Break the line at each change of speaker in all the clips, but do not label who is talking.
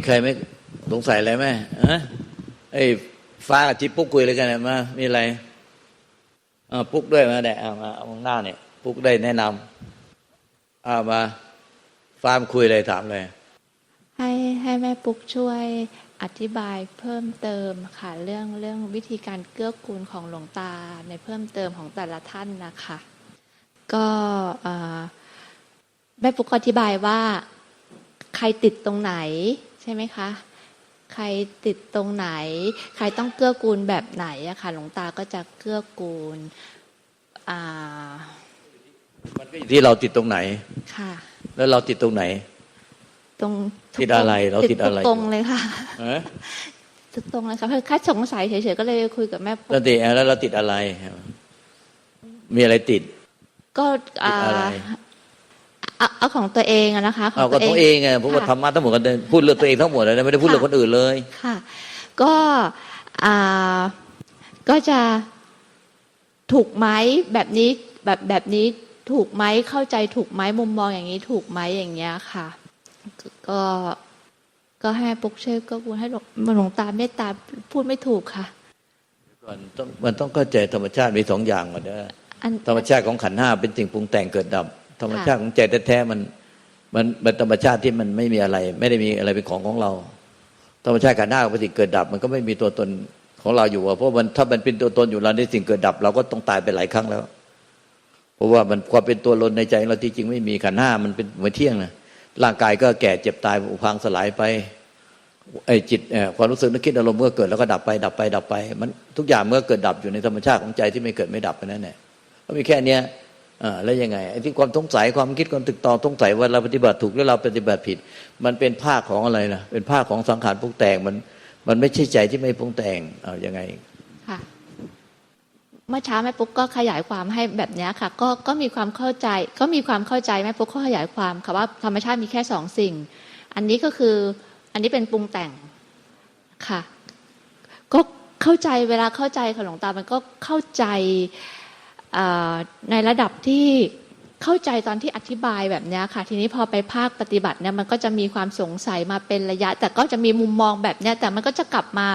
มีใครไม่สงสัยอะไรไหมฮะไอ้ฟ้ากับจิ๊บปุ๊กคุยอะไรกันมา มีอะไรอ่าปุ๊กด้วยมาแดะเอามาเอาหน้าเนี่ย ปุ๊กได้แนะนำเอามาฟ้ามคุยอะไรถามเลย
ให้ให้แม่ปุ๊กช่วยอธิบายเพิ่มเติมค่ะเรื่องเรื่องวิธีการเกื้อกูลของหลวงตาในเพิ่มเติมของแต่ละท่านนะคะ ก็แม่ปุ๊กอธิบายว่า ใครติดตรงไหน ช่ไหมคะ ใครติดตรงไหน ใครต้องเกื้อกูลแบบไหนอะค่ะหลวงตาก็จะเกื้อกูลอ่า
มันก็อยู่ที่เราติดตรงไหน
ค่ะ
แล้วเราติดตรงไหน
ตรง
ติดอะไร เราติดอะไร
ทุกตรงเลยค่ะ
ฮะ
ถูกตรงเลยค่ะเพื่อแค่สงสัยเฉยๆก็เลยคุยกับแม่ปุ๊
แล้ว
ก
ติดแล้วเราติดอะไร มีอะไรติด
ก็
ติดอะไร
เอาเอาของตัวเองอะนะคะ
เอาก็ตัวเองไงเพราะว่า
ค่ะ
ธรรมะทั้งหมดก็พูดเรื่องตัวเองทั้งหมดเลยนะไม่ได้พูดเรื่องคนอื่นเลย
ค่ะ ก็อ่าก็จะถูกไหมแบบนี้แบบแบบนี้ถูกไหมเข้าใจถูกไหมมุมมองอย่างนี้ถูกไหมอย่างเงี้ยค่ะ ก็ก็ให้ปุ๊กช่วยก็พูดให้หลวงหลวงตาเมตตาพูดไม่ถูกค่ะ
ก่อนต้องมันต้องเข้าใจธรรมชาติมีสองอย่างก่อนนะ
อัน
ธรรมชาติของขันธ์ห้าเป็นสิ่งปรุงแต่งเกิดดับ ธรรมชาติของใจแท้ๆมันมันเป็นธรรมชาติที่มันไม่มีอะไร ไม่ได้มีอะไรเป็นของของเรา ธรรมชาติขันธ์ห้าเป็นสิ่งเกิดดับ มันก็ไม่มีตัวตนของเราอยู่อะเพราะมันถ้ามันเป็นตัวตนอยู่เราในสิ่งเกิดดับ เราก็ต้องตายไปหลายครั้งแล้ว เพราะว่ามันความเป็นตัวตนในใจเราที่จริงไม่มีขันห้ามันเป็นเหมือนเที่ยงนะร่างกายก็แก่เจ็บตายผุพังสลายไปไอ้จิตความรู้สึกนึกคิดอารมณ์เมื่อเกิดแล้วก็ดับไป ดับไปดับไป มันทุกอย่างเมื่อเกิดดับอยู่ในธรรมชาติของใจที่ไม่เกิดไม่ดับไปนั่นแหละก็มีแค่เนี้ย อ่าแล้วยังไงไอ้ที่ความสงสัยความคิดความตึกตองสงสัยว่าเราปฏิบัติถูกหรือเราปฏิบัติผิด มันเป็นภาคของอะไรนะเป็นภาคของสังขารปรุงแต่งมัน มันไม่ใช่ใจที่ไม่ปรุงแต่งเอายังไง
ค่ะเมื่อเช้าแม่ปุ๊กก็ขยายความให้แบบนี้ค่ะ ก็ก็มีความเข้าใจ ก็มีความเข้าใจแม่ปุ๊กก็ขยายความค่ะว่าธรรมชาติมีแค่สองสิ่ง อันนี้ก็คืออันนี้เป็นปรุงแต่งค่ะ ก็เข้าใจเวลาเข้าใจของหลวงตามันก็เข้าใจ ในระดับที่เข้าใจตอนที่อธิบายแบบเนี้ยค่ะ ทีนี้พอไปภาคปฏิบัติเนี่ยมันก็จะมีความสงสัยมาเป็นระยะ แต่ก็จะมีมุมมองแบบเนี้ยแต่มันก็จะกลับมา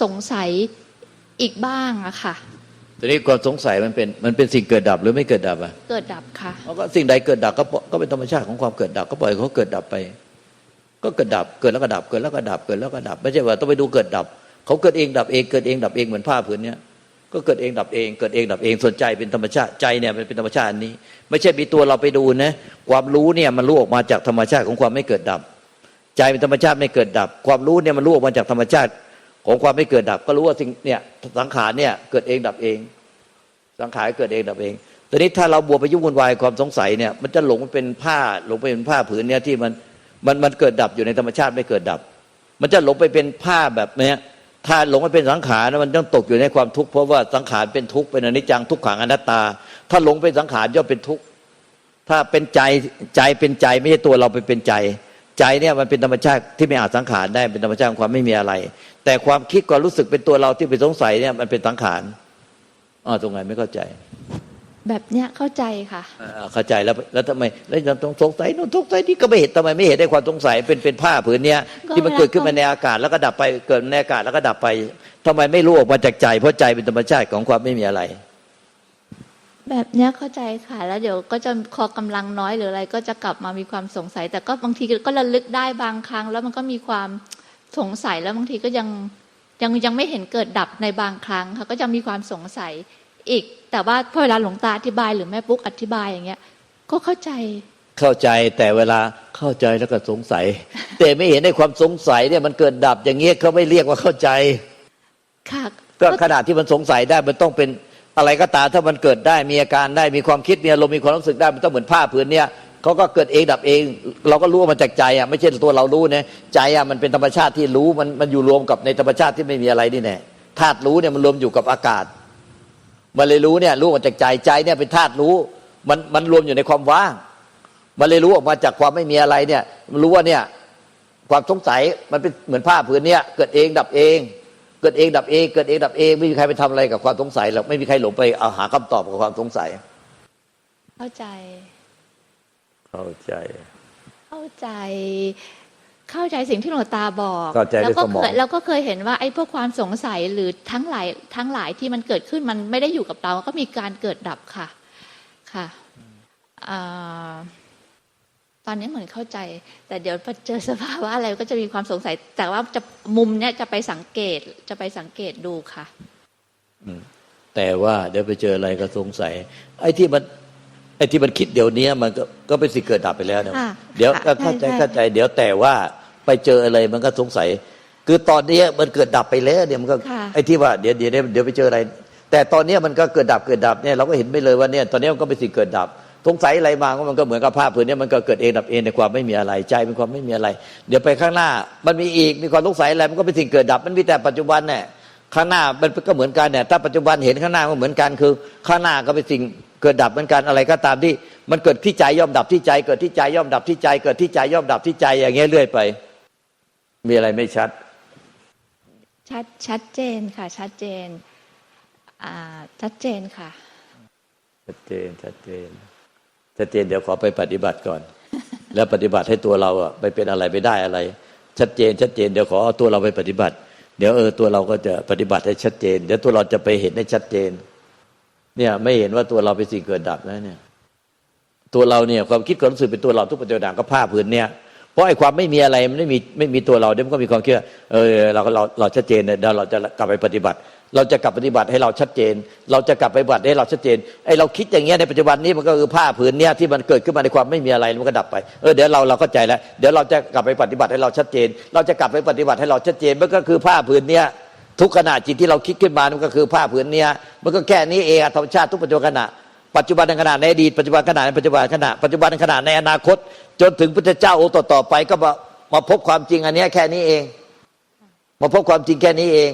สงสัยอีกบ้างอะค่ะ
ทีนี้ความสงสัยมันเป็นมันเป็นสิ่งเกิดดับหรือไม่เกิดดับอะ
เกิดดับค่ะ
เพราะก็สิ่งใดเกิดดับก็ปล่อยก็เป็นธรรมชาติของความเกิดดับก็ปล่อยเขาเกิดดับไป ก็เกิดดับเกิดแล้วก็ดับเกิดแล้วก็ดับเกิดแล้วก็ดับ ไม่ใช่ว่าต้องไปดูเกิดดับเขาเกิดเองดับเองเกิดเองดับเองเหมือนผ้าผืนเนี้ย ก็เกิดเองดับเองเกิดเองดับเองส่วนใจเป็นธรรมชาติใจเนี่ยมันเป็นธรรมชาติอันนี้ ไม่ใช่มีตัวเราไปดูนะความรู้เนี่ยมันรู้ออกมาจากธรรมชาติของความไม่เกิดดับ ใจเป็นธรรมชาติไม่เกิดดับ ความรู้เนี่ยมันรู้ออกมาจากธรรมชาติของความไม่เกิดดับ ก็รู้ว่าสิ่งเนี่ยสังขารเนี่ยเกิดเองดับเอง สังขารเกิดเองดับเองตอนนี้ถ้าเราบวไปยุ่งวุ่นวายความสงสัยเนี่ยมันจะหลงเป็นผ้าหลงไปเป็นผ้าผืนเนี่ยที่มันมันมันเกิดดับอยู่ในธรรมชาติไม่เกิดดับ มันจะหลงไปเป็นผ้าแบบเนี้ย ถ้าหลงไปเป็นสังขารนะมันต้องตกอยู่ในความทุกข์เพราะว่าสังขารเป็นทุกข์เป็นอนิจจังทุกขังอนัตตา ถ้าหลงเป็นสังขารย่อมเป็นทุกข์ถ้าเป็นใจใจเป็นใจไม่ใช่ตัวเราไปเป็นใจ ใจเนี่ยมันเป็นธรรมชาติที่ไม่อาจสังขารได้เป็นธรรมชาติของความไม่มีอะไร แต่ความคิดความรู้สึกเป็นตัวเราที่ไปสงสัยเนี่ยมันเป็นสังขารอ๋อตรงไหนไม่เข้าใจ
แบบเนี้ยเข้าใจค่ะ
อ่าเข้าใจแล้วแล้วทำไมแล้วยังต้องสงสัยนู่นสงสัยนี่ก็ไม่เห็นทำไมไม่เห็นได้ความสงสัยเป็นเป็นผ้าผืนเนี้ย
ก็
ที่มันเกิดขึ้นมาในอากาศแล้วก็ดับไปเกิดในอากาศแล้วก็ดับไปทำไมไม่รู้ออกมาจากใจ เพราะใจเป็นธรรมชาติของความไม่มีอะไร
แบบเนี้ยเข้าใจค่ะ แล้วเดี๋ยวก็จะคอกำลังน้อยหรืออะไร ก็จะกลับมามีความสงสัย แต่ก็บางทีก็ระลึกได้บางครั้ง แล้วมันก็มีความสงสัยแล้วบางทีก็ยังยังยังไม่เห็นเกิดดับในบางครั้งค่ะก็จะมีความสงสัย อีก แต่ว่าพอเวลาหลวงตาอธิบายหรือแม่ปุ๊กอธิบายอย่างเงี้ย ก็เข้าใจ
เข้าใจแต่เวลาเข้าใจแล้วก็สงสัย แต่ไม่เห็นในความสงสัยเนี่ยมันเกิดดับอย่างเงี้ยเขาไม่เรียกว่าเข้าใจ
ค่ะ
ก็ขนาดที่มันสงสัยได้มันต้องเป็นอะไรก็ตามถ้ามันเกิดได้มีอาการได้มีความคิดมีอารมณ์มีความรู้สึกได้มันต้องเหมือนผ้าผืนเนี่ยเขาก็เกิดเองดับเอง เราก็รู้ว่ามันจากใจอะไม่ใช่ตัวเรารู้นะใจอะมันเป็นธรรมชาติที่รู้มันมันอยู่รวมกับในธรรมชาติที่ไม่มีอะไรนี่แน่ธาตุรู้เนี่ยมันรวมอยู่กับอากาศ มันเลยรู้เนี่ยรู้มาจากใจใจเนี่ยเป็นธาตุรู้ มันมันรวมอยู่ในความว่าง มันเลยรู้ออกมาจากความไม่มีอะไรเนี่ยมันรู้ว่าเนี่ยความสงสัยมันเป็นเหมือนผ้าผืนเนี่ยเกิดเองดับเอง เกิดเองดับเอง เกิดเองดับเองไม่มีใครไปทำอะไรกับความสงสัยหรอกไม่มีใครหลงไปเอาหาคำตอบกับความสงสัย
เข้าใจ
เข้าใจ
เข้าใจ เข้าใจสิ่งที่หลวงตาบอก
เข้าใจ
แล้วก็
ด้วยสมอง
เคยแล้วก็เคยเห็นว่าไอ้พวกความสงสัยหรือทั้งหลายทั้งหลายที่มันเกิดขึ้นมันไม่ได้อยู่กับเรา ก็มีการเกิดดับค่ะค่ะอ่าตอนนี้เหมือนเข้าใจ แต่เดี๋ยวพอเจอสภาวะอะไรก็จะมีความสงสัย แต่ว่าจะมุมเนี้ยจะไปสังเกตจะไปสังเกตดูค่ะ
แต่ว่าเดี๋ยวไปเจออะไรก็สงสัย ไอ้ที่มัน ไอ้ที่มันคิดเดี๋ยวนี้มันก็ก็เป็นสิ่งเกิดดับไปแล้วเนี่ย
ค่ะ
เดี๋ยว
ค่ะ
ก็เข้าใจ
ใช่ใช่
เข้าใจ เดี๋ยวแต่ว่าไปเจออะไรมันก็สงสัย คือตอนนี้มันเกิดดับไปแล้วเนี่ยมันก็
ค่ะ
ไอ้ที่ว่าเดี๋ยวเดี๋ยวเดี๋ยวเดี๋ยวไปเจออะไร แต่ตอนนี้มันก็เกิดดับเกิดดับเนี่ยเราก็เห็นไปเลยว่าเนี่ยตอนนี้มันก็เป็นสิ่งเกิดดับ สงสัยอะไรมาก็มันก็เหมือนกับภาพผืนเนี้มันก็เกิดเองดับเองในความไม่มีอะไรใจเป็นความไม่มีอะไร เดี๋ยวไปข้างหน้ามันมีอีกมีความสงสัยอะไรมันก็เป็นสิ่งเกิดดับ มันมีแต่ปัจจุบันเนี่ย ข้างหน้ามันก็เหมือนกันเนี่ยถ้าปัจจุบันเห็นข้างหน้าก็เหมือนกันคือ ข้างหน้าก็เป็นสิ่งเกิดดับเหมือนกันอะไรก็ตามที่ มันเกิดที่ใจย่อมดับที่ใจ เกิดที่ใจย่อมดับที่ใจ เกิดที่ใจย่อมดับที่ใจอย่างเงี้ยเรื่อยไป มีอะไรไม่ชัด
ชัดชัดเจนค่ะ ชัดเจนอ่าชัดเจนค่ะ
ชัดเจนชัดเจนชัดเจนเดี๋ยวขอไปปฏิบัติก่อน แล้วปฏิบัติให้ตัวเราอะไปเป็นอะไรไปได้อะไร ชัดเจนชัดเจนเดี๋ยวขอเอาตัวเราไปปฏิบัติ เดี๋ยวเออตัวเราก็จะปฏิบัติให้ชัดเจน เดี๋ยวตัวเราจะไปเห็นได้ชัดเจน เนี่ย ไม่เห็นว่าตัวเราเป็นสิ่งเกิดดับนะเนี่ย ตัวเราเนี่ยความคิดความรู้สึกเป็นตัวเราทุกปัจจุบันก็ผ้าผืนเนี่ยเพราะไอ้ความไม่มีอะไรมันไม่มีไม่มีตัวเราเดี๋ยวมันก็มีความเชื่อเออเราเราเราชัดเจนเนี่ยเดี๋ยวเราจะกลับไปปฏิบัติ เราจะกลับปฏิบัติให้เราชัดเจน เราจะกลับไปปฏิบัติให้เราชัดเจนไอ้เราคิดอย่างเงี้ยในปัจจุบันนี้มันก็คือผ้าผืนเนี่ยที่มันเกิดขึ้นมาในความไม่มีอะไรมันก็ดับไปเออเดี๋ยวเราเราเข้าใจแล้วเดี๋ยวเราจะกลับไปปฏิบัติให้เราชัดเจน เราจะกลับไปปฏิบัติให้เราชัดเจนมันก็คือผ้าผืนเนี่ยทุกขณะจิตที่เราคิดขึ้นมามันก็คือผ้าผืนเนี่ยมันก็แค่นี้เองธรรมชาติทุกปัจจุบันขณะปัจจุบันขณะในอดีตปัจจุบันขณะในปัจจุบันขณะปัจจุบันขณะในอนาคต จนถึงพุทธเจ้าองค์ต่อไปก็มามาพบความจริงอันนี้แค่นี้เอง มาพบความจริงแค่นี้เอง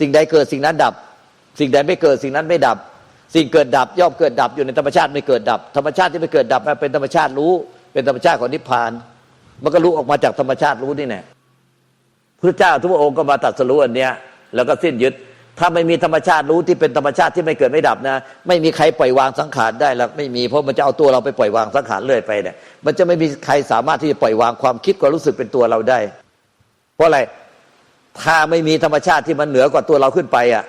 สิ่งใดเกิดสิ่งนั้นดับ สิ่งใดไม่เกิดสิ่งนั้นไม่ดับ สิ่งเกิดดับย่อมเกิดดับอยู่ในธรรมชาติไม่เกิดดับ ธรรมชาติที่ไม่เกิดดับมันเป็นธรรมชาติรู้เป็นธรรมชาติของนิพพาน มันก็รู้ออกมาจากธรรมชาติรู้นี่แน่พระเจ้าทุกองค์ก็มาตัดสรู้อันเนี้ยแล้วก็สิ้นยึด ถ้าไม่มีธรรมชาติรู้ที่เป็นธรรมชาติที่ไม่เกิดไม่ดับนะ ไม่มีใครปล่อยวางสังขารได้หรอกไม่มีเพราะมันจะเอาตัวเราไปปล่อยวางสังขารเรื่อยไปเนี่ยมันจะไม่มีใครสามารถที่จะปล่อยวางความคิดความรู้สึกเป็นตัวเราได้ เพราะอะไร ถ้าไม่มีธรรมชาติที่มันเหนือกว่าตัวเราขึ้นไปอะ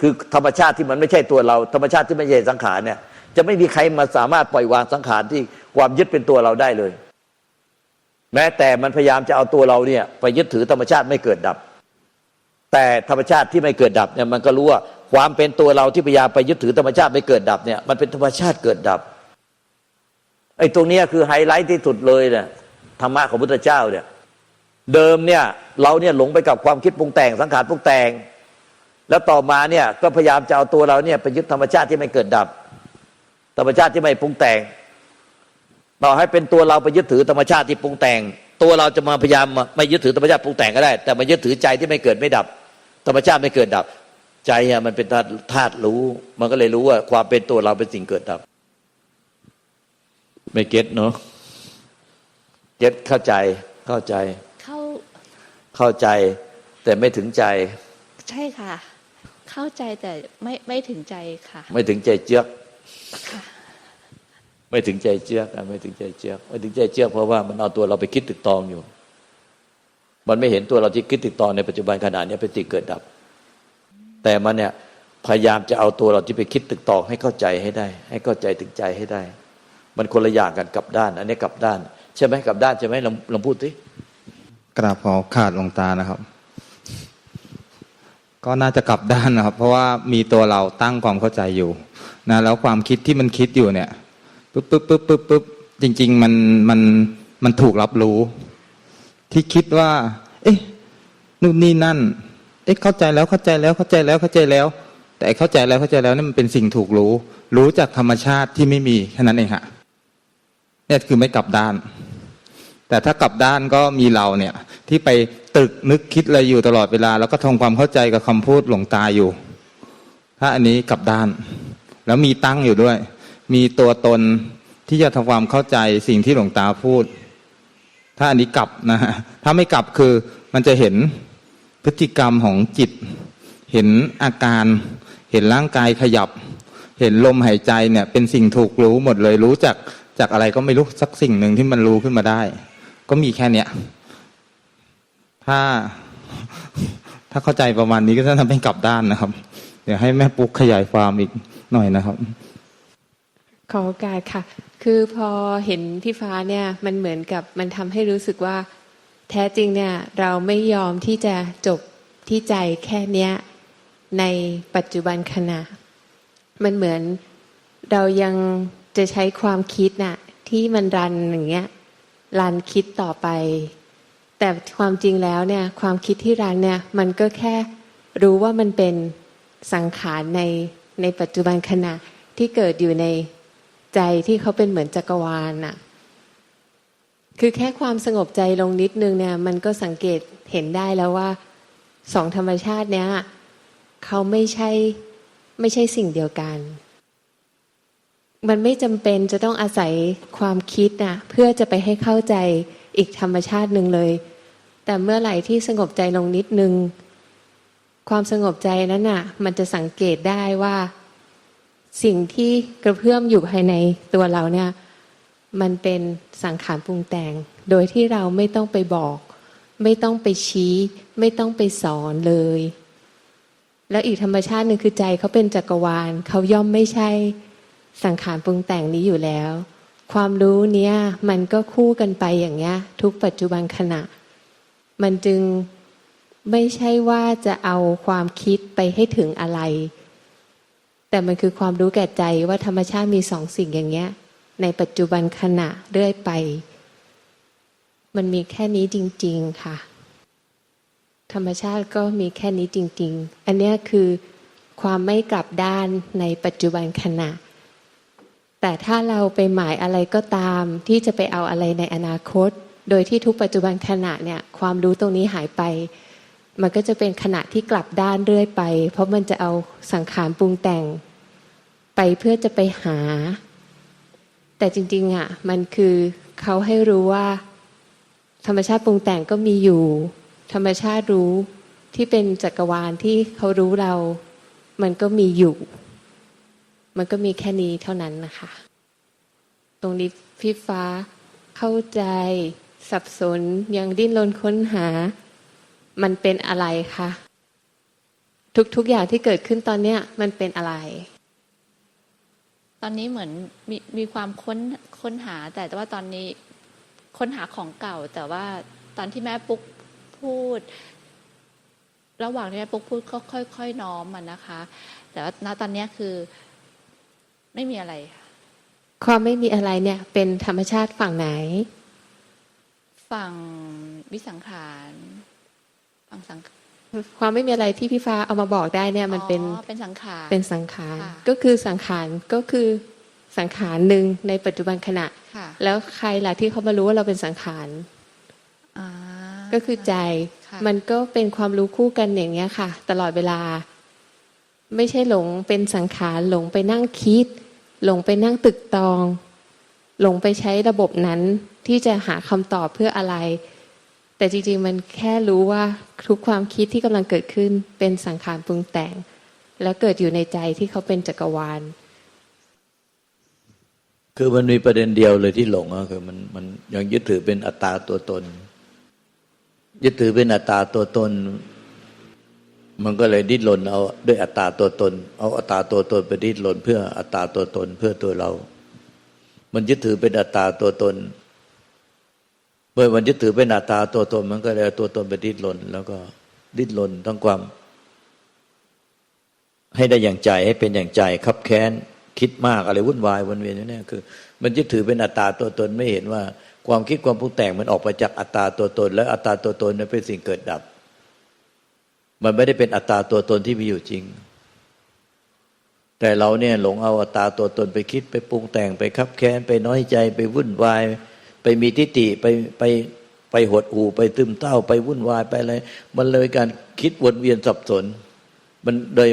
คือธรรมชาติที่มันไม่ใช่ตัวเรา ธรรมชาติที่ไม่ใช่สังขารเนี่ย จะไม่มีใครมาสามารถปล่อยวางสังขารที่ความยึดเป็นตัวเราได้เลย แม้แต่มันพยายามจะเอาตัวเราเนี่ย ไปยึดถือธรรมชาติไม่เกิดดับ แต่ธรรมชาติที่ไม่เกิดดับเนี่ยมันก็รู้ว่าความเป็นตัวเราที่พยายามไปยึดถือธรรมชาติไม่เกิดดับเนี่ยมันเป็นธรรมชาติเกิดดับไอ้ตรงนี้คือไฮไลท์ที่สุดเลยเนี่ยธรรมะของพุทธเจ้าเนี่ย เดิมเนี่ยเราเนี่ยหลงไปกับความคิดปรุงแต่งสังขารปรุงแต่ง แล้วต่อมาเนี่ยก็พยายามจะเอาตัวเราเนี่ยไปยึดธรรมชาติที่ไม่เกิดดับ ธรรมชาติที่ไม่ปรุงแต่งต่อให้เป็นตัวเราไปยึดถือธรรมชาติที่ปรุงแต่ง ตัวเราจะมาพยายามไม่ยึดถือธรรมชาติปรุงแต่งก็ได้ แต่มายึดถือใจที่ไม่เกิดไม่ดับ ธรรมชาติไม่เกิดดับ ใจอะมันเป็นธาตุธาตุรู้ มันก็เลยรู้ว่าความเป็นตัวเราเป็นสิ่งเกิดดับ ไม่เก็ตเนาะเก็ตเข้าใจเข้าใจ
เข้า
เข้าใจแต่ไม่ถึงใจ
ใช่ค่ะ เข้าใจแต่ไม่ไม่ถึงใจค่ะ
ไม่ถึงใจเจือก
ค่ะ
ไม่ถึงใจเจือกอะไม่ถึงใจเจือกไม่ถึงใจเจือกเพราะว่ามันเอาตัวเราไปคิดตึกตองอยู่ มันไม่เห็นตัวเราที่คิดตึกตองในปัจจุบันขณะนี้เป็นสิ่งเกิดดับ แต่มันเนี่ยพยายามจะเอาตัวเราที่ไปคิดตึกตองให้เข้าใจให้ได้ ให้เข้าใจถึงใจให้ได้ มันคนละอย่างกันกลับด้าน อันนี้กลับด้าน ใช่ไหมกลับด้านใช่ไหมลองลองพูดสิ
กราบขอขาดลงตานะครับ ก็น่าจะกลับด้านนะครับ เพราะว่ามีตัวเราตั้งความเข้าใจอยู่นะแล้วความคิดที่มันคิดอยู่เนี่ยปุ๊บปุ๊บปุ๊บปุ๊บปุ๊บจริง ๆ มันมันมันถูกรับรู้ ที่คิดว่า เอ๊ะนู่นนี่นั่น เอ๊ะเข้าใจแล้วเข้าใจแล้วเข้าใจแล้วเข้าใจแล้ว แต่เข้าใจแล้วเข้าใจแล้วนี่มันเป็นสิ่งถูกรู้ รู้จากธรรมชาติที่ไม่มีแค่นั้นเองฮะเนี่ยคือไม่กลับด้าน แต่ถ้ากลับด้านก็มีเราเนี่ย ที่ไปตึกนึกคิดอะไรอยู่ตลอดเวลา แล้วก็ทำความเข้าใจกับคำพูดหลวงตาอยู่ ถ้าอันนี้กลับด้าน แล้วมีตั้งอยู่ด้วย มีตัวตนที่จะทำความเข้าใจสิ่งที่หลวงตาพูด ถ้าอันนี้กลับนะฮะถ้าไม่กลับคือมันจะเห็นพฤติกรรมของจิต เห็นอาการ เห็นร่างกายขยับ เห็นลมหายใจเนี่ย เป็นสิ่งถูกรู้หมดเลยรู้จากจากอะไรก็ไม่รู้สักสิ่งหนึ่งที่มันรู้ขึ้นมาได้ ก็มีแค่เนี้ย ถ้า ถ้าเข้าใจประมาณนี้ก็จะทำเป็นกลับด้านนะครับ เดี๋ยวให้แม่ปุ๊กขยายความอีกหน่อยนะครับ
ขอโอกาสค่ะ คือพอเห็นพี่ฟ้าเนี่ย มันเหมือนกับมันทำให้รู้สึกว่า แท้จริงเนี่ย เราไม่ยอมที่จะจบที่ใจแค่เนี้ย ในปัจจุบันขณะ มันเหมือนเรายังจะใช้ความคิดน่ะ ที่มันรันอย่างเงี้ย รันคิดต่อไป แต่ความจริงแล้วเนี่ยความคิดที่รันเนี่ยมันก็แค่รู้ว่ามันเป็นสังขารในในปัจจุบันขณะที่เกิดอยู่ในใจที่เขาเป็นเหมือนจักรวาลน่ะคือแค่ความสงบใจลงนิดนึงเนี่ยมันก็สังเกตเห็นได้แล้วว่าสองธรรมชาติเนี้ยเขาไม่ใช่ไม่ใช่สิ่งเดียวกัน มันไม่จำเป็นจะต้องอาศัยความคิดนะเพื่อจะไปให้เข้าใจอีกธรรมชาติหนึ่งเลย แต่เมื่อไหร่ที่สงบใจลงนิดนึง ความสงบใจนั้นน่ะ มันจะสังเกตได้ว่า สิ่งที่กระเพื่อมอยู่ภายในตัวเราเนี่ย มันเป็นสังขารปรุงแต่ง โดยที่เราไม่ต้องไปบอก ไม่ต้องไปชี้ ไม่ต้องไปสอนเลย แล้วอีกธรรมชาติหนึ่งคือใจเขาเป็นจักรวาลเขาย่อมไม่ใช่ สังขารปรุงแต่งนี้อยู่แล้ว ความรู้เนี้ยมันก็คู่กันไปอย่างเงี้ย ทุกปัจจุบันขณะ มันจึงไม่ใช่ว่าจะเอาความคิดไปให้ถึงอะไร แต่มันคือความรู้แก่ใจว่าธรรมชาติมีสองสิ่งอย่างเงี้ย ในปัจจุบันขณะเรื่อยไป มันมีแค่นี้จริง ๆค่ะ ธรรมชาติก็มีแค่นี้จริง ๆ อันเนี้ยคือความไม่กลับด้านในปัจจุบันขณะ แต่ถ้าเราไปหมายอะไรก็ตาม ที่จะไปเอาอะไรในอนาคต โดยที่ทุกปัจจุบันขณะเนี่ยความรู้ตรงนี้หายไป มันก็จะเป็นขณะที่กลับด้านเรื่อยไป เพราะมันจะเอาสังขารปรุงแต่ง ไปเพื่อจะไปหา แต่จริงๆอะมันคือเขาให้รู้ว่า ธรรมชาติปรุงแต่งก็มีอยู่ ธรรมชาติรู้ที่เป็นจักรวาลที่เขารู้เรา มันก็มีอยู่ มันก็มีแค่นี้เท่านั้นนะคะ ตรงนี้พี่ฟ้าเข้าใจสับสนยังดิ้นรนค้นหา มันเป็นอะไรคะทุกๆอย่างที่เกิดขึ้นตอนเนี้ยมันเป็นอะไร
ตอนนี้เหมือนมีมีความค้นค้นหา แต่ว่าตอนนี้ค้นหาของเก่า แต่ว่าตอนที่แม่ปุ๊กพูด ระหว่างที่แม่ปุ๊กพูดก็ค่อยๆน้อมมันนะคะ แต่ว่าณตอนนี้คือ ไม่มีอะไรค่ะ
ความไม่มีอะไรเนี่ย เป็นธรรมชาติฝั่งไหน
ฝั่งวิสังขารฝั่งสัง
ความไม่มีอะไรที่พี่ฟ้าเอามาบอกได้เนี่ย มันเป็น
อ๋อเป็นสังขาร
เป็นสังขาร
ค่ะ
ก็คือสังขารก็คือสังขารหนึ่งในปัจจุบันขณะ
ค่ะ
แล้วใครล่ะที่เขามารู้ว่าเราเป็นสังขาร
อ่า
ก็คือใจ
ค่ะ
มันก็เป็นความรู้คู่กันอย่างเงี้ยค่ะ ตลอดเวลา ไม่ใช่หลงเป็นสังขารหลงไปนั่งคิด หลงไปนั่งตึกตอง หลงไปใช้ระบบนั้นที่จะหาคำตอบเพื่ออะไร แต่จริงๆมันแค่รู้ว่าทุกความคิดที่กำลังเกิดขึ้นเป็นสังขารปรุงแต่ง แล้วเกิดอยู่ในใจที่เขาเป็นจักรวาล
คือมันมีประเด็นเดียวเลยที่หลงอะคือมันมันยังยึดถือเป็นอัตตาตัวตน ยึดถือเป็นอัตตาตัวตน มันก็เลยดิ้นรนเอาด้วยอัตตาตัวตน เอาอัตตาตัวตนไปดิ้นรนเพื่ออัตตาตัวตนเพื่อตัวเรา มันยึดถือเป็นอัตตาตัวตนเมื่อมันยึดถือเป็นอัตตาตัวตน มันก็เลยตัวตนไปดิ้นรนแล้วก็ดิ้นรนทั้งความ ให้ได้อย่างใจให้เป็นอย่างใจคับแค้นคิดมากอะไรวุ่นวายวนเวียนอยู่เนี่ยคือ มันยึดถือเป็นอัตตาตัวตนไม่เห็นว่า ความคิดความปรุงแต่งมันออกไปจากอัตตาตัวตน และอัตตาตัวตนนั้นเป็นสิ่งเกิดดับ มันไม่ได้เป็นอัตตาตัวตนที่มีอยู่จริง แต่เราเนี่ยหลงเอาอัตตาตัวตนไปคิดไปปรุงแต่งไปคับแค้นไปน้อยใจไปวุ่นวาย ไปมีทิฏฐิไปไปไปหดหู่ไปตึมเต้าไปวุ่นวายไปอะไรมันเลยการคิดวนเวียนสับสน มันโดย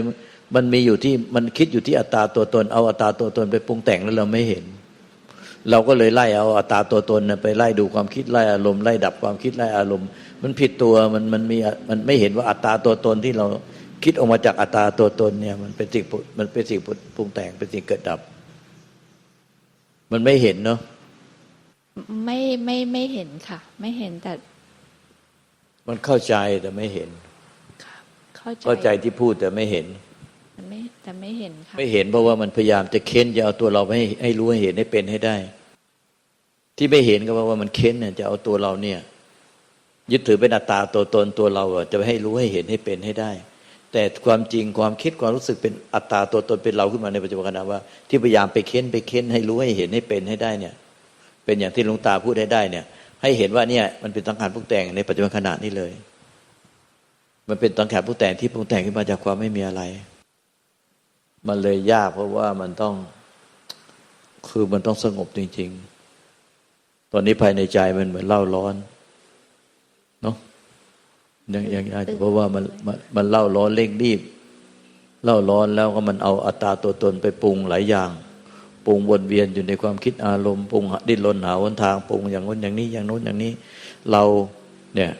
มันมีอยู่ที่มันคิดอยู่ที่อัตตาตัวตน เอาอัตตาตัวตนไปปรุงแต่งแล้วเราไม่เห็น เราก็เลยไล่เอาอัตตาตัวตนน่ะไปไล่ดูความคิดไล่อารมณ์ไล่ดับความคิดไล่อารมณ์ มันผิดตัวมันมันมีมันไม่เห็นว่าอัตตาตัวตนที่เราคิดออกมาจากอัตตาตัวตนเนี่ยมันเป็นสิ่งมันเป็นสิ่งปรุงแต่งเป็นสิ่งเกิดดับ มันไม่เห็นเนาะ
ไม่ไม่ไม่เห็นค่ะ ไม่เห็นแต่
มันเข้าใจแต่ไม่เห็น
ครับเข้าใจ
เข้าใจที่พูดแต่ไม่เห็น
แต่ไม่แต่ไม่เห็นค่ะ
ไม่เห็นเพราะว่ามันพยายามจะเค้นจะเอาตัวเราให้ให้รู้ให้เห็นให้เป็นให้ได้ ที่ไม่เห็นก็เพราะว่ามันเค้นเนี่ยจะเอาตัวเราเนี่ย ยึดถือเป็นอัตตาตัวตนตัวเราอะจะให้รู้ให้เห็นให้เป็นให้ได้ แต่ความจริงความคิดความรู้สึกเป็นอัตตาตัวตนเป็นเราขึ้นมาในปัจจุบันขณะว่า ที่พยายามไปเค้นไปเค้นให้รู้ให้เห็นให้เป็นให้ได้เนี่ย เป็นอย่างที่หลวงตาพูดให้ได้เนี่ย ให้เห็นว่าเนี่ยมันเป็นสังขารปรุงแต่งในปัจจุบันขณะนี้เลย มันเป็นสังขารปรุงแต่งที่ปรุงแต่งขึ้นมาจากความไม่มีอะไร มันเลยยากเพราะว่ามันต้องคือมันต้องสงบจริง ๆ ตอนนี้ภายในใจมันเหมือนเล่าร้อน ยังยังอาจจะเพราะว่ามันมันเล่าร้อนเร่งรีบ เล่าร้อนแล้วก็มันเอาอัตตาตัวตนไปปรุงหลายอย่าง ปรุงวนเวียนอยู่ในความคิดอารมณ์ปรุงดิ้นรนหาหนทางปรุงอย่างนู้นอย่างนี้อย่างโน้นอย่างนี้ เราเนี่ย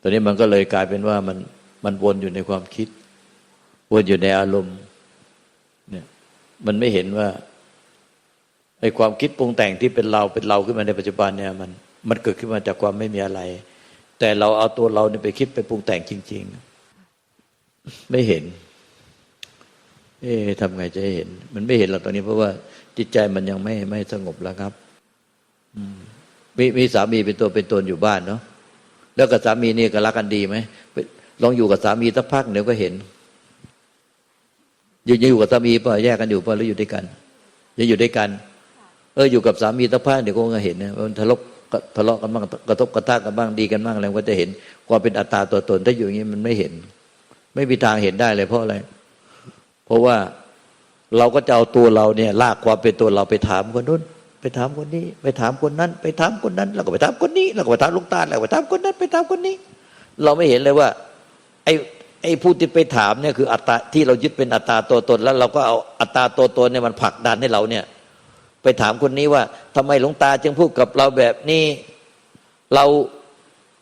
ตอนนี้มันก็เลยกลายเป็นว่ามันมันวนอยู่ในความคิด วนอยู่ในอารมณ์เนี่ยมันไม่เห็นว่าไอ้ความคิดปรุงแต่งที่เป็นเราเป็นเราขึ้นมาในปัจจุบันเนี่ย มันมันเกิดขึ้นมาจากความไม่มีอะไร แต่เราเอาตัวเราเนี่ยไปคิดไปปรุงแต่งจริง ๆ ไม่เห็น เอ๊ะทำไงจะเห็น มันไม่เห็นหรอกตอนนี้ เพราะว่าจิตใจมันยังไม่ไม่สงบแล้วครับมีมีสามีเป็นตัวเป็นตนอยู่บ้านเนาะแล้วกับสามีนี่ก็รักกันดีไหมลองอยู่กับสามีสักพักเดี๋ยวก็เห็นยู่อยู่กับสามีป่ะแยกกันอยู่ป่ะหรืออยู่ด้วยกันยังอยู่ด้วยกัน เอออยู่กับสามีสักพักเดี๋ยวก็เห็นนะมันทะเลาะ ทะเลาะกันบ้างกระทบกระทั่งกันบ้างดีกันบ้างอะไรก็จะเห็นความเป็นอัตตาตัวตน ถ้าอยู่อย่างนี้มันไม่เห็น ไม่มีทางเห็นได้เลยเพราะอะไร เพราะว่าเราก็จะเอาตัวเราเนี่ย ลากความเป็นตัวเราไปถามคนนู้นไปถามคนนี้ ไปถามคนนั้น ไปถามคนนั้น แล้วก็ไปถามคนนี้แล้วก็ไปถามลุงตาแล้วก็ไปถามคนนั้น ไปถามคนนี้ เราไม่เห็นเลยว่า ไอ้ไอ้ผู้ที่ไปถามเนี่ยคืออัตตาที่เรายึดเป็นอัตตาตัวตน แล้วเราก็เอาอัตตาตัวตนเนี่ยมันผลักดันให้เราเนี่ย ไปถามคนนี้ว่าทำไมหลวงตาจึงพูดกับเราแบบนี้ เรา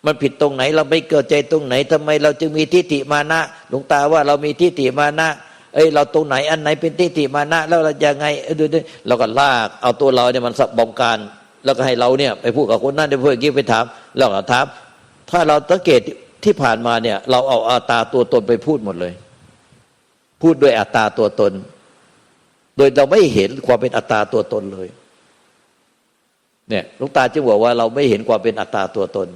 มันผิดตรงไหน เราไม่เกิดใจตรงไหนทำไมเราจึงมีทิฏฐิมานะหลวงตาว่าเรามีทิฏฐิมานะเอ้ยเราตรงไหนอันไหนเป็นทิฏฐิมานะ แล้วเรายังไงเออดูดิเราก็ลากเอาตัวเราเนี่ยมันสับบงการ แล้วก็ให้เราเนี่ยไปพูดกับคนนั้นไปพูดอย่างนี้ไปถามแล้วก็ถาม ถ้าเราสังเกตที่ผ่านมาเนี่ย เราเอาอัตตาตัวตนไปพูดหมดเลย พูดด้วยอัตตาตัวตน โดยเราไม่เห็นความเป็นอัตตาตัวตนเลย เนี่ยลุงตาจึงบอกว่าเราไม่เห็นความเป็นอัตตาตัวตน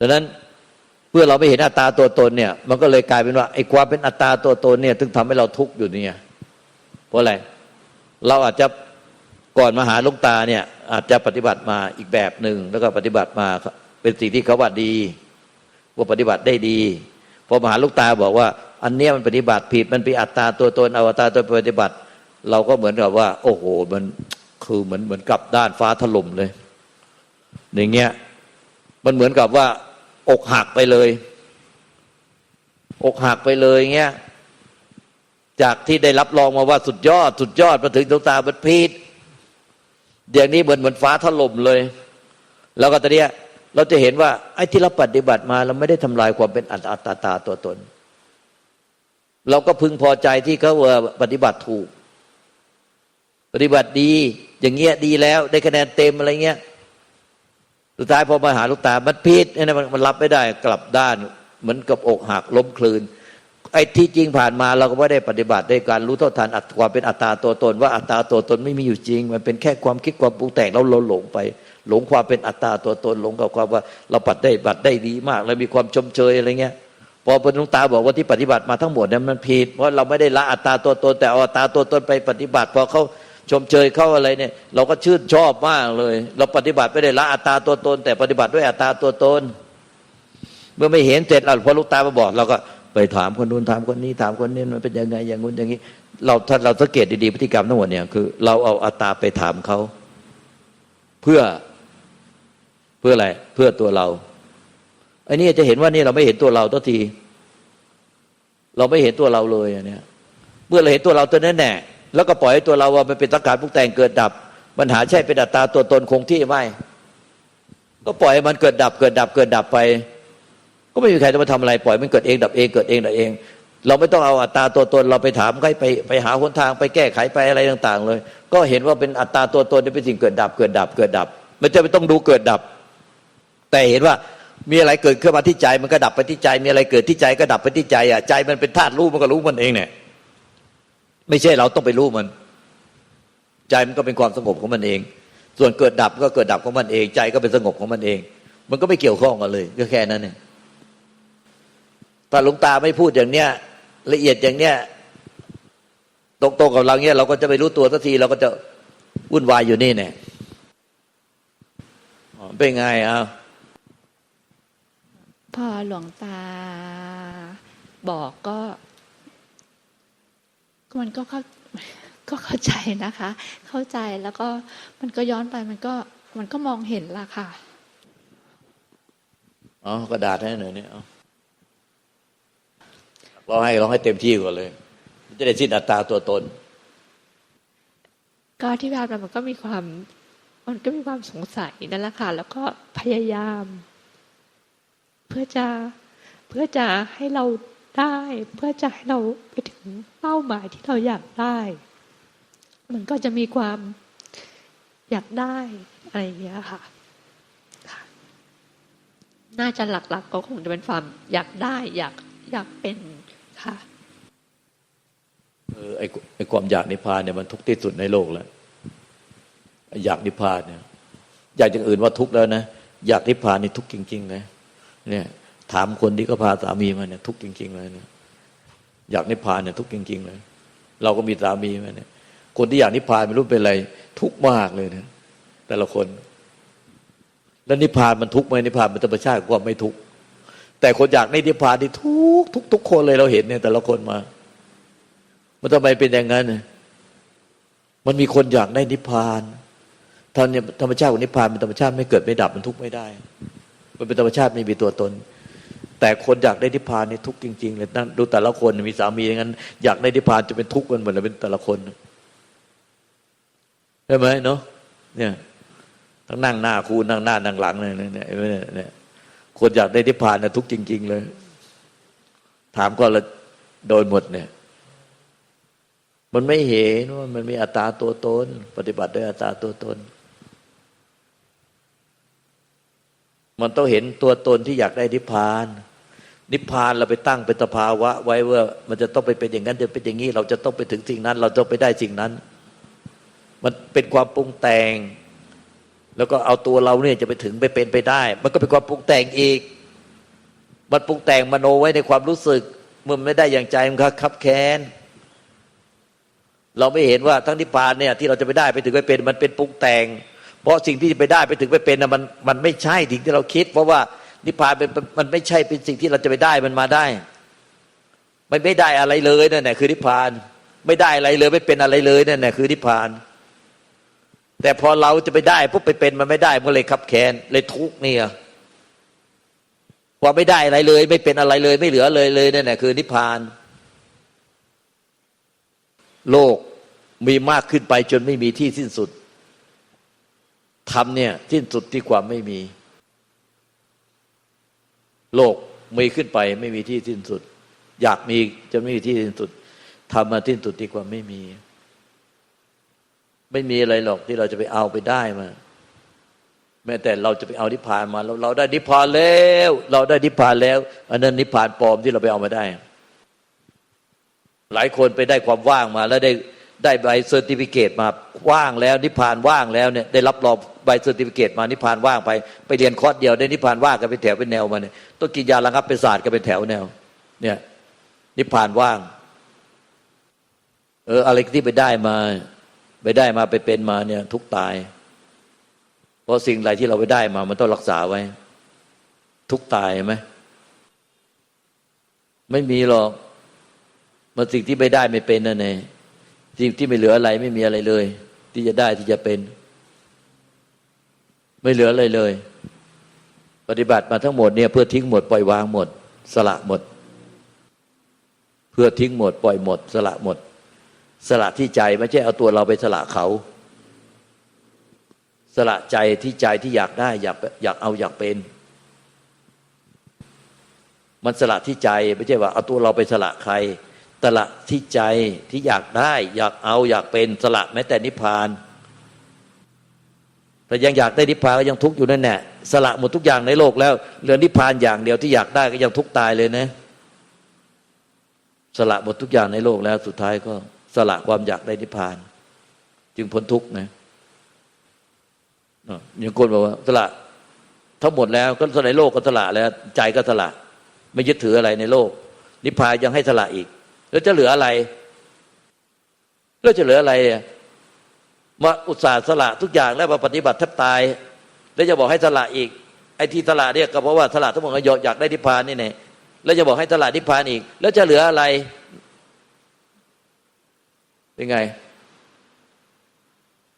ดังนั้นเพื่อเราไม่เห็นอัตตาตัวตนเนี่ย มันก็เลยกลายเป็นว่าไอ้ความเป็นอัตตาตัวตนเนี่ยถึงทำให้เราทุกข์อยู่เนี่ย เพราะอะไรเราอาจจะก่อนมาหาลุงตาเนี่ย อาจจะปฏิบัติมาอีกแบบหนึ่งแล้วก็ปฏิบัติมาเป็นสิ่งที่เขาว่าดี ว่าปฏิบัติได้ดีพอมาหาลุงตาบอกว่า อันเนี้ยมันปฏิบัติผิดมันเป็นอัตตาตัวตนอาอัตตาตัวปฏิบัติ เราก็เหมือนกับว่า โอ้โหมันคือเหมือนเหมือนกับด้านฟ้าถล่มเลย อย่างเงี้ยมันเหมือนกับว่า อกหักไปเลย อกหักไปเลยเงี้ยจากที่ได้รับรองมาว่าสุดยอด สุดยอดมาถึงดวงตาบันพีดเดี๋ยวนี้เหมือนเหมือนฟ้าถล่มเลย แล้วก็ตอนเนี้ยเราจะเห็นว่าไอ้ที่เราปฏิบัติมา เราไม่ได้ทำลายความเป็นอัตตาตาตาตัวตน เราก็พึงพอใจที่เขาว่าปฏิบัติถูก ปฏิบัติดีอย่างเงี้ยดีแล้ว ได้คะแนนเต็มอะไรเงี้ยสุดท้ายพอมาหาลูกตา มันพิษเนี่ยมันรับไม่ได้กลับด้าน เหมือนกับอกหักล้มคลืน ไอ้ที่จริงผ่านมาเราก็ไม่ได้ปฏิบัติได้การรู้เท่าทันอัตความเป็นอัตตาตัวตน ว่าอัตตาตัวตนไม่มีอยู่จริง มันเป็นแค่ความคิดความปรุงแต่งเราเราหลงไป หลงความเป็นอัตตาตัวตนหลงกับความว่าเราปฏิได้บัติได้ดีมาก แล้วมีความชมเชยอะไรเงี้ย พอพระหลวงตาบอกว่าที่ปฏิบัติมาทั้งหมดเนี่ยมันผิด เพราะเราไม่ได้ละอัตตาตัวตนแต่เอาอัตตาตัวตนไปปฏิบัติพอเขาชมเชยเข้าอะไรเนี่ย เราก็ชื่นชอบมากเลย เราปฏิบัติไม่ได้ละอัตตาตัวตน แต่ปฏิบัติด้วยอัตตาตัวตน เมื่อไม่เห็นเสร็จเราพอลูกตามาบอก เราก็ไปถามคนนู้นถามคนนี้ถามคนนี้มันเป็นยังไงอย่างงู้นอย่างนี้ เราถ้าเราสังเกตดีๆพฤติกรรมทั้งหมดเนี่ยคือ เราเอาอัตตาไปถามเขาเพื่อเพื่ออะไรเพื่อตัวเรา ไอ้นี่จะเห็นว่านี่เราไม่เห็นตัวเราตัวที เราไม่เห็นตัวเราเลยอันเนี้ย เมื่อเราเห็นตัวเราตัวนั้นแน่แล้วก็ปล่อยให้ตัวเราว่ามันเป็นสังขารปรุงแต่งเกิดดับ ปัญหาใช่เป็นอัตตาตัวตนคงที่ไม่ ก็ปล่อยมันเกิดดับ เกิดดับ เกิดดับไป ก็ไม่มีใครจะมาทำอะไร ปล่อยมันเกิดเองดับเองเกิดเองดับเอง เราไม่ต้องเอาอัตตาตัวตนเราไปถามใครไปไปหาหนทางไปแก้ไขไปอะไรต่าง ๆ เลย ก็เห็นว่าเป็นอัตตาตัวตนที่เป็นสิ่งเกิดดับ เกิดดับ เกิดดับ ไม่ใช่ไปต้องดูเกิดดับ แต่เห็นว่า มีอะไรเกิดขึ้นมาที่ใจมันก็ดับไปที่ใจ มีอะไรเกิดที่ใจก็ดับไปที่ใจอะใจมันเป็นธาตุรู้มันก็รู้มันเองเนี่ย ไม่ใช่เราต้องไปรู้มัน ใจมันก็เป็นความสงบของมันเอง ส่วนเกิดดับก็เกิดดับของมันเอง ใจก็เป็นสงบของมันเอง มันก็ไม่เกี่ยวข้องกันเลยก็แค่นั้นเนี่ยถ้าหลวงตาไม่พูดอย่างเนี้ยละเอียดอย่างเนี้ยตรงๆกับเราเนี้ยเราก็จะไม่รู้ตัวสักทีเราก็จะวุ่นวายอยู่นี่เนี่ยเป็นไงอะ
พอหลวงตาบอกก็มันก็เข้าก็เข้าใจนะคะ เข้าใจแล้วก็มันก็ย้อนไปมันก็มันก็มองเห็นละค่ะ
อ๋อกระดาษให้หน่อยเนี่ยเอาเราให้เราให้เต็มที่ก่อนเลยมันจะได้สิ้นอัตราตัวตน
ก็ที่ผ่านมามันก็มีความ มันก็มีความสงสัยนั่นแหละค่ะ แล้วก็พยายาม เพื่อจะเพื่อจะให้เราได้ เพื่อจะให้เราไปถึงเป้าหมายที่เราอยากได้ มันก็จะมีความอยากได้อะไรอย่างเงี้ยค่ะค่ะ น่าจะหลักๆ ก็คงจะเป็นความอยากได้อยากอยากเป็นค่ะ
เออไอไอความอยากนิพพานเนี่ยมันทุกข์ที่สุดในโลกแล้วอยากนิพพานเนี่ย อยากอย่างอื่นว่าทุกข์แล้วนะอยากนิพพานนี่ทุกข์จริงๆเลย เนี่ย ถามคนที่ก็พาสามีมาเนี่ย ทุกจริง ๆ เลยเนี่ยอยากนิพพานเนี่ยทุกจริง ๆ เลย เราก็มีสามีมาเนี่ย คนที่อยากนิพพานไม่รู้เป็นอะไร ทุกมากเลยเนี่ยแต่ละคน แล้วนิพพานมันทุกไหมนิพพานมันธรรมชาติของความไม่ทุกแต่คนอยากในนิพพานนี่ทุกทุกทุกคนเลยเราเห็นเนี่ย แต่ละคนมามันทำไมเป็นอย่างนั้นน่ะมันมีคนอยากได้นิพพานธรรมธรรมชาติของนิพพานเป็นธรรมชาติไม่เกิดไม่ดับมันทุกข์ไม่ได้ มันเป็นธรรมชาติไม่มีตัวตน แต่คนอยากได้นิพพานนี่ทุกจริงๆเลยนั่นดูแต่ละคนมีสามีอย่างนั้น อยากได้นิพพานจะเป็นทุกข์กันหมดเลยเป็นแต่ละคนใช่ไหมเนาะเนี่ยทั้งนั่งหน้าคูนั่งหน้านั่งหลังเลยเนี่ยเนี่ยเนี่ยคนอยากได้นิพพานนะทุกจริง ๆ เลย ถามก็ละโดนหมดเนี่ย มันไม่เห็นว่ามันมีอัตตาตัวตน ปฏิบัติด้วยอัตตาตัวตน มันต้องเห็นตัวตนที่อยากได้นิพพาน นิพพานเราไปตั้งเป็นสภาวะ ไว้ว่ามันจะต้องไปเป็นอย่างนั้นจะเป็นอย่างนี้ เราจะต้องไปถึงสิ่งนั้น เราต้องไปได้สิ่งนั้น มันเป็นความปรุงแต่ง แล้วก็เอาตัวเราเนี่ยจะไปถึงไปเป็นไปได้ มันก็เป็นความปรุงแต่งอีก มันปรุงแต่งมโนไว้ในความรู้สึกเมื่อมันไม่ได้อย่างใจมันก็คับแค้นเราไม่เห็นว่าทั้งนิพพานเนี่ยที่เราจะไปได้ไปถึงไปเป็น มันเป็นปรุงแต่ง เพราะสิ่งที่จะไปได้ไปถึงไปเป็นนะมันมันไม่ใช่สิ่งที่เราคิด เพราะว่านิพพานเป็นมันไม่ใช่เป็นสิ่งที่เราจะไปได้มันมาได้ มันไม่ได้อะไรเลยนั่นแหละคือนิพพาน ไม่ได้อะไรเลยไม่เป็นอะไรเลยนั่นแหละคือนิพพาน แต่พอเราจะไปได้ปุ๊บไปเป็นมันไม่ได้มันเลยขับแค้นเลยทุกเนี่ยพอไม่ได้อะไรเลย ไม่เป็นอะไรเลย ไม่เหลือเลยเลยนั่นแหละคือนิพพาน โลกมีมากขึ้นไปจนไม่มีที่สิ้นสุด ธรรมเนี่ยสิ้นสุดที่ความไม่มี โลกมีขึ้นไปไม่มีที่สิ้นสุด อยากมีจะไม่มีที่สิ้นสุดธรรมมาสิ้นสุดที่ความไม่มี ไม่มีอะไรหรอกที่เราจะไปเอาไปได้มาแม้แต่เราจะไปเอานิพพานมาเราเราได้นิพพานแล้ว เราได้นิพพานแล้ว อันนั้นนิพพานปลอมที่เราไปเอามาได้ หลายคนไปได้ความว่างมาแล้วได้ ได้ใบเซอร์ติฟิเคตมาว่างแล้วนิพพานว่างแล้วเนี่ยได้รับรองใบเซอร์ติฟิเคตมานิพพานว่างไปไปเรียนคอร์สเดียวได้นิพพานว่างกันเป็นแถวเป็นแนวมาเนี่ยต้องกินยาระงับประสาทกันเป็นแถวแนว เนี่ยนิพพานว่าง เอออะไรที่ไปได้มา ไปได้มาไปเป็นมาเนี่ย ทุกตาย เพราะสิ่งใดที่เราไปได้มา มันต้องรักษาไว้ ทุกตายไหมไม่มีหรอกมันสิ่งที่ไม่ได้ไม่เป็นนั่นเอง สิ่ที่ไม่เหลืออะไรไม่มีอะไรเลย ที่จะได้ที่จะเป็น ไม่เหลืออะไรเลย ปฏิบัติมาทั้งหมดเนี่ยเพื่อทิ้งหมดปล่อยวางหมด สละหมด เพื่อทิ้งหมด ปล่อยหมด สละหมด สละที่ใจไม่ใช่เอาตัวเราไปสละเขา สละใจที่ใจที่อยากได้ อยากอยากเอาอยากเป็น มันสละที่ใจไม่ใช่ว่าเอาตัวเราไปสละใคร สละที่ใจที่อยากได้ อยากเอาอยากเป็นสละแม้แต่นิพพานแต่ยังอยากได้นิพพานก็ยังทุกข์อยู่นั่นแหละสละหมดทุกอย่างในโลกแล้วเหลือนิพพานอย่างเดียวที่อยากได้ก็ยังทุกข์ตายเลยนะ สละหมดทุกอย่างในโลกแล้ว สุดท้ายก็สละความอยากได้นิพพาน จึงพ้นทุกข์นะอย่างคนบอกว่าสละทั้งหมดแล้วก็สละโลกก็สละแล้ว ใจก็สละ ไม่ยึดถืออะไรในโลก นิพพานยังให้สละอีก แล้วจะเหลืออะไร แล้วจะเหลืออะไรอะมาอุตส่าห์สละทุกอย่างแล้วมาปฏิบัติแทบตาย แล้วจะบอกให้สละอีก ไอ้ที่สละเนี่ยก็เพราะว่าสละทั้งหมดก็อยากได้นิพพานนี่แน่แล้วจะบอกให้สละนิพพานอีก แล้วจะเหลืออะไรเป็นไง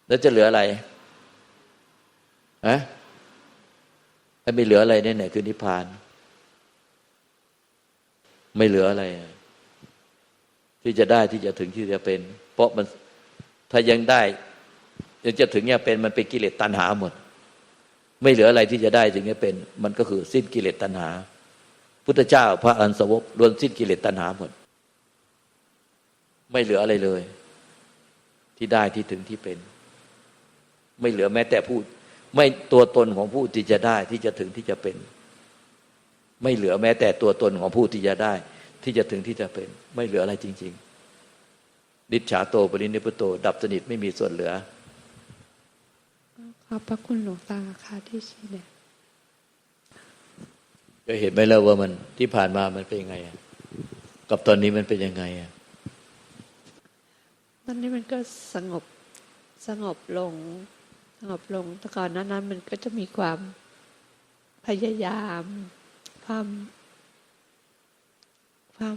แล้วจะเหลืออะไรฮะไม่เหลืออะไรเนี่ยไหนคือนิพพาน ไม่เหลืออะไร ที่จะได้ที่จะถึงที่จะเป็น เพราะมันถ้ายังได้ยังจะถึงเนี่ยเป็นมันเป็นกิเลสตัณหาหมด ไม่เหลืออะไรที่จะได้ถึงจะเป็น มันก็คือสิ้นกิเลสตัณหา พุทธเจ้าพระอันสวกล้วนสิ้นกิเลสตัณหาหมด ไม่เหลืออะไรเลย ที่ได้ที่ถึงที่เป็น ไม่เหลือแม้แต่ผู้ไม่ตัวตนของผู้ที่จะได้ที่จะถึงที่จะเป็น ไม่เหลือแม้แต่ตัวตนของผู้ที่จะได้ ที่จะถึงที่จะเป็น ไม่เหลืออะไรจริงๆดิจฉาโตปรินิพพุโต ดับสนิทไม่มีส่วนเหลือ
ขอบพระคุณหลวงตาค่ะที่ชี้แนะ
ก็เห็นไหมแล้วว่ามันที่ผ่านมามันเป็นยังไงอะกับตอนนี้มันเป็นยังไงอะ
ตอนนี้มันก็สงบสงบลง สงบลงแต่ก่อนหนั้นนั้นมันก็จะมีความพยายาม ความ ความ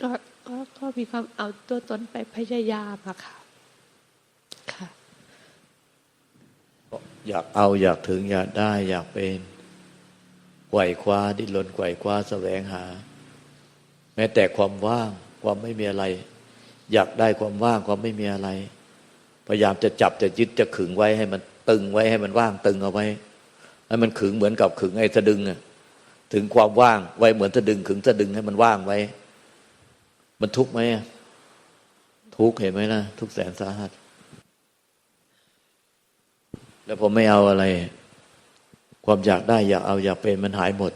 ก็ก็ก็มีความเอาตัวตนไปพยายามอะค่ะค่ะ
อยากเอาอยากถึงอยากได้อยากเป็นไขว่คว้าดิ้นรนไขว่คว้าแสวงหา แม้แต่ความว่างความไม่มีอะไร อยากได้ความว่างความไม่มีอะไร พยายามจะจับจะยึดจะขึงไว้ให้มันตึงไว้ให้มันว่างตึงเอาไว้ให้มันขึงเหมือนกับขึงไอ้สะดึงอะ ถึงความว่างไว้เหมือนสะดึงขึงสะดึงให้มันว่างไว้ มันทุกข์ไหมทุกข์เห็นไหมนะทุกแสนสาหัส แล้วผมไม่เอาอะไร ความอยากได้อยากเอาอยากเป็นมันหายหมด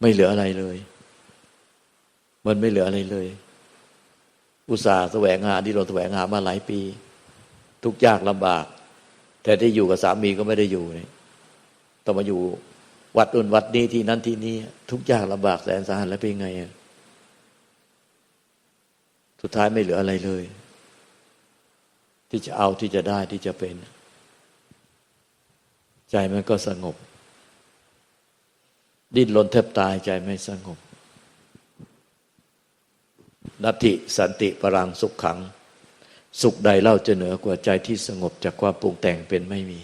ไม่เหลืออะไรเลย มันไม่เหลืออะไรเลย อุตส่าห์แสวงหาที่เราแสวงหามาหลายปี ทุกยากลำบาก แต่ที่อยู่กับสามีก็ไม่ได้อยู่เนี่ย ต้องมาอยู่วัดอุ่นวัดนี้ที่นั้นที่นี้ทุกยากลำบากแสนสาหัสแล้วเป็นไงสุดท้ายไม่เหลืออะไรเลย ที่จะเอาที่จะได้ที่จะเป็น ใจมันก็สงบ ดิ้นรนแทบตายใจไม่สงบนัตติสันติปรังสุขขัง สุขใดเล่าจะเหนือกว่าใจที่สงบจากความปรุงแต่งเป็นไม่มี